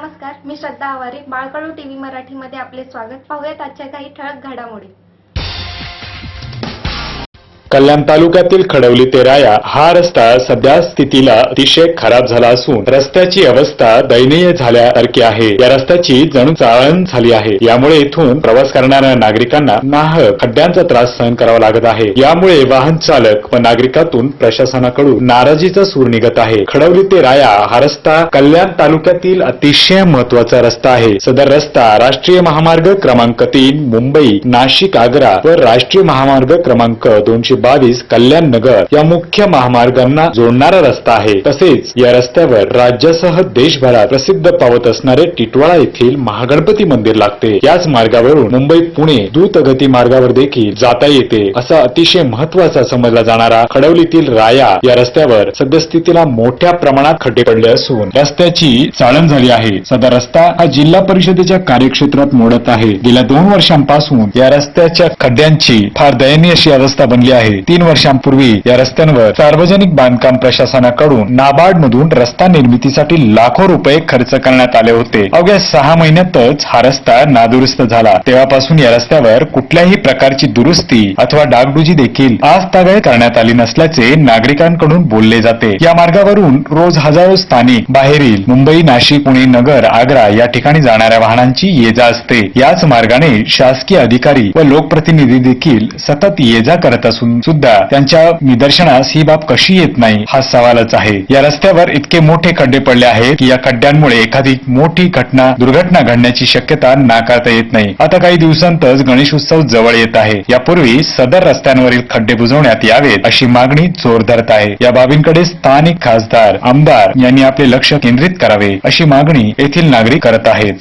नमस्कार मी श्रद्धा आवारे बाळकडू टीव्ही मराठीमध्ये आपले स्वागत. पाहूयात आजच्या काही ठळक घडामोडी. कल्याण तालुक्यातील खडवली ते राया हा रस्ता सध्या स्थितीला अतिशय खराब झाला असून रस्त्याची अवस्था दयनीय झाल्यासारखी आहे. या रस्त्याची जणू चाळण झाली आहे. यामुळे इथून प्रवास करणाऱ्या नागरिकांना नाहक खड्ड्यांचा त्रास सहन करावा लागत आहे. यामुळे वाहन चालक व नागरिकातून प्रशासनाकडून नाराजीचा सूर निघत आहे. खडवली ते राया हा रस्ता कल्याण तालुक्यातील अतिशय महत्त्वाचा रस्ता आहे. सदर रस्ता राष्ट्रीय महामार्ग क्रमांक तीन मुंबई नाशिक आग्रा व राष्ट्रीय महामार्ग क्रमांक दोनशे बावीस कल्याण नगर या मुख्य महामार्गांना जोडणारा रस्ता आहे. तसेच या रस्त्यावर राज्यासह देशभरात प्रसिद्ध पावत असणारे टिटवाळा येथील महागणपती मंदिर लागते. याच मार्गावरून मुंबई पुणे द्रुतगती मार्गावर देखील जाता येते असा अतिशय महत्त्वाचा समजला जाणारा खडवलीतील राया या रस्त्यावर सद्यस्थितीला मोठ्या प्रमाणात खड्डे पडले असून रस्त्याची चाळण झाली आहे. सदर रस्ता हा जिल्हा परिषदेच्या कार्यक्षेत्रात मोडत आहे. गेल्या दोन वर्षांपासून या रस्त्याच्या खड्ड्यांची फार दयनीय अशी अवस्था बनली आहे. तीन वर्षांपूर्वी या रस्त्यांवर सार्वजनिक बांधकाम प्रशासनाकडून नाबार्ड मधून रस्ता निर्मितीसाठी लाखो रुपये खर्च करण्यात आले होते. अवघ्या सहा महिन्यातच हा रस्ता नादुरुस्त झाला. तेव्हापासून या रस्त्यावर कुठल्याही प्रकारची दुरुस्ती अथवा डागडुजी देखील आजतागायत करण्यात आली नसल्याचे नागरिकांकडून बोलले जाते. या मार्गावरून रोज हजारो स्थानिक बाहेरील मुंबई नाशिक पुणे नगर आग्रा या ठिकाणी जाणाऱ्या वाहनांची ये जा असते. याच मार्गाने शासकीय अधिकारी व लोकप्रतिनिधी देखील सतत ये जा करत असून सुद्धा त्यांच्या निदर्शनास ही बाब कशी येत नाही हा सवालच आहे. या रस्त्यावर इतके मोठे खड्डे पडले आहेत की या खड्ड्यांमुळे एखादी मोठी घटना दुर्घटना घडण्याची शक्यता नाकारता येत नाही. आता काही दिवसांतच गणेश उत्सव जवळ येत आहे. यापूर्वी सदर रस्त्यांवरील खड्डे बुजवण्यात यावेत अशी मागणी जोर धरत आहे. या बाबींकडे स्थानिक खासदार आमदार यांनी आपले लक्ष केंद्रित करावे अशी मागणी येथील नागरिक करत आहेत.